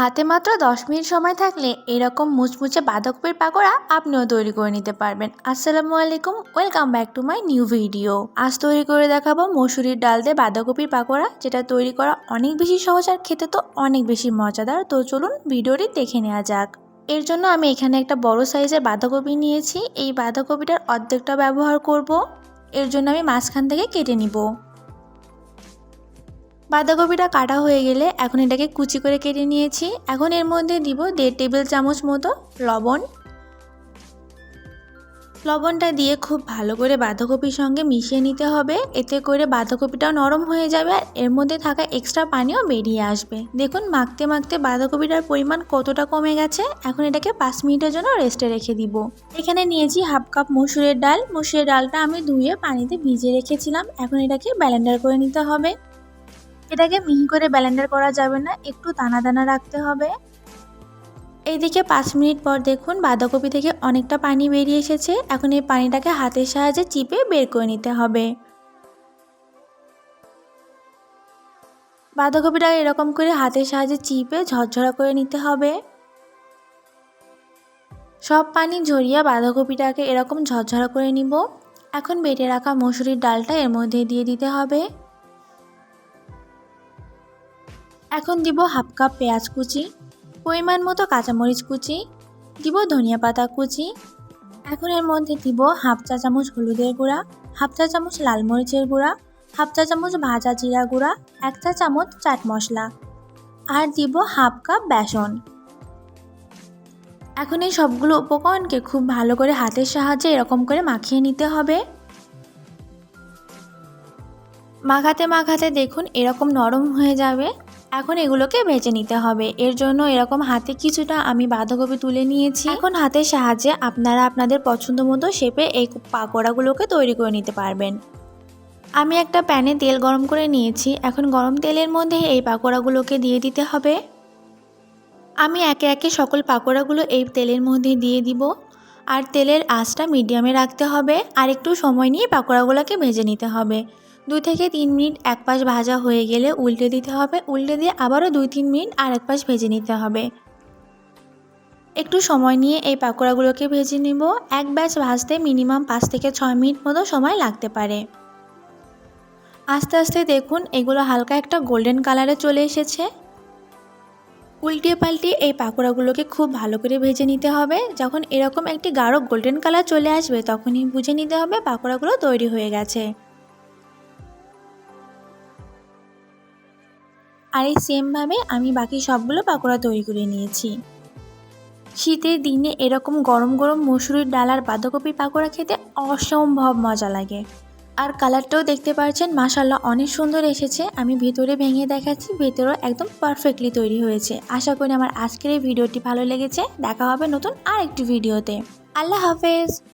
হাতে মাত্র দশ মিনিট সময় থাকলে এরকম মুচমুচে বাঁধাকপির পাকোড়া আপনিও তৈরি করে নিতে পারবেন। আসসালামু আলাইকুম, welcome back to my new video. আজ তৈরি করে দেখাবো মসুরির ডাল দিয়ে বাঁধাকপির পাকোড়া, যেটা তৈরি করা অনেক বেশি সহজ আর খেতে তো অনেক বেশি মজাদার। তো চলুন ভিডিওটি দেখে নেওয়া যাক। এর জন্য আমি এখানে একটা বড় সাইজের বাঁধাকপি নিয়েছি। এই বাঁধাকপিটার অর্ধেকটা ব্যবহার করব। এর জন্য আমি মাঝখান থেকে কেটে নিব। বাঁধাকপিটা কাটা হয়ে গেলে এখন এটাকে কুচি করে কেটে নিয়েছি। এখন এর মধ্যে দিব দেড় টেবিল চামচ মতো লবণ। লবণটা দিয়ে খুব ভালো করে বাঁধাকপির সঙ্গে মিশিয়ে নিতে হবে। এতে করে বাঁধাকপিটাও নরম হয়ে যাবে আর এর মধ্যে থাকা এক্সট্রা পানিও বেরিয়ে আসবে। দেখুন, মাখতে মাখতে বাঁধাকপিটার পরিমাণ কতটা কমে গেছে। এখন এটাকে পাঁচ মিনিটের জন্য রেস্টে রেখে দিব। এখানে নিয়েছি হাফ কাপ মসুরের ডাল। মসুরের ডালটা আমি ধুয়ে পানিতে ভিজিয়ে রেখেছিলাম। এখন এটাকে ব্যালেন্ডার করে নিতে হবে। এটাকে মিহি করে ব্যালেন্ডার করা যাবে না, একটু দানা দানা রাখতে হবে। এইদিকে পাঁচ মিনিট পর দেখুন বাঁধাকপি থেকে অনেকটা পানি বেরিয়ে এসেছে, এখন এই পানিটাকে হাতের সাহায্যে চিপে বের করে নিতে হবে। বাঁধাকপিটা এরকম করে হাতের সাহায্যে চিপে ঝরঝরা করে নিতে হবে। সব পানি ঝরিয়ে বাঁধাকপিটাকে এরকম ঝরঝরা করে নিব। এখন বেটে রাখা মসুরির ডালটা এর মধ্যে দিয়ে দিতে হবে। এখন দিব হাফ কাপ পেঁয়াজ কুচি, পরিমাণ মতো কাঁচামরিচ কুচি, দিব ধনিয়া পাতা কুচি। এখন এর মধ্যে দিব হাফ চা চামচ হলুদের গুঁড়া, হাফ চা চামচ লাল মরিচের গুঁড়া, হাফ চা চামচ ভাজা জিরা গুঁড়া, এক চা চামচ চাট মশলা। আর দিব হাফ কাপ বেসন। এখন এই সবগুলো উপকরণকে খুব ভালো করে হাতের সাহায্যে এরকম করে মাখিয়ে নিতে হবে। মাখাতে মাখাতে দেখুন এরকম নরম হয়ে যাবে। এখন এগুলোকে ভেজে নিতে হবে। এর জন্য এরকম হাতে কিছুটা আমি বাঁধাকপি তুলে নিয়েছি। এখন হাতের সাহায্যে আপনারা আপনাদের পছন্দ মতো শেপে এই পাকোড়াগুলোকে তৈরি করে নিতে পারবেন। আমি একটা প্যানে তেল গরম করে নিয়েছি। এখন গরম তেলের মধ্যে এই পাকোড়াগুলোকে দিয়ে দিতে হবে। আমি একে একে সকল পাকোড়াগুলো এই তেলের মধ্যে দিয়ে দিব। আর তেলের আঁচটা মিডিয়ামে রাখতে হবে আর একটু সময় নিয়ে পাকোড়াগুলোকে ভেজে নিতে হবে। দুই থেকে তিন মিনিট এক পাশ ভাজা হয়ে গেলে উল্টে দিতে হবে। উল্টে দিয়ে আবারও দুই তিন মিনিট আর এক পাশ ভেজে নিতে হবে। একটু সময় নিয়ে এই পাকোড়াগুলোকে ভেজে নিব। এক ব্যাচ ভাজতে মিনিমাম পাঁচ থেকে ছয় মিনিট মতো সময় লাগতে পারে। আস্তে আস্তে দেখুন, এগুলো হালকা একটা গোল্ডেন কালারে চলে এসেছে। উল্টিয়ে পাল্টিয়ে এই পাকোড়াগুলোকে খুব ভালো করে ভেজে নিতে হবে। যখন এরকম একটি গাঢ় গোল্ডেন কালার চলে আসবে, তখনই বুঝে নিতে হবে পাকোড়াগুলো তৈরি হয়ে গেছে। আর এই সেমভাবে আমি বাকি সবগুলো পাকোড়া তৈরি করে নিয়েছি। শীতের দিনে এরকম গরম গরম মসুরির ডাল আর বাঁধাকপির পাকোড়া খেতে অসম্ভব মজা লাগে। আর কালারটাও দেখতে পাচ্ছেন মাসাল্লাহ অনেক সুন্দর এসেছে। আমি ভেতরে ভেঙে দেখাচ্ছি, ভেতরেও একদম পারফেক্টলি তৈরি হয়েছে। আশা করি আমার আজকের এই ভিডিওটি ভালো লেগেছে। দেখা হবে নতুন আর একটি ভিডিওতে। আল্লাহ হাফেজ।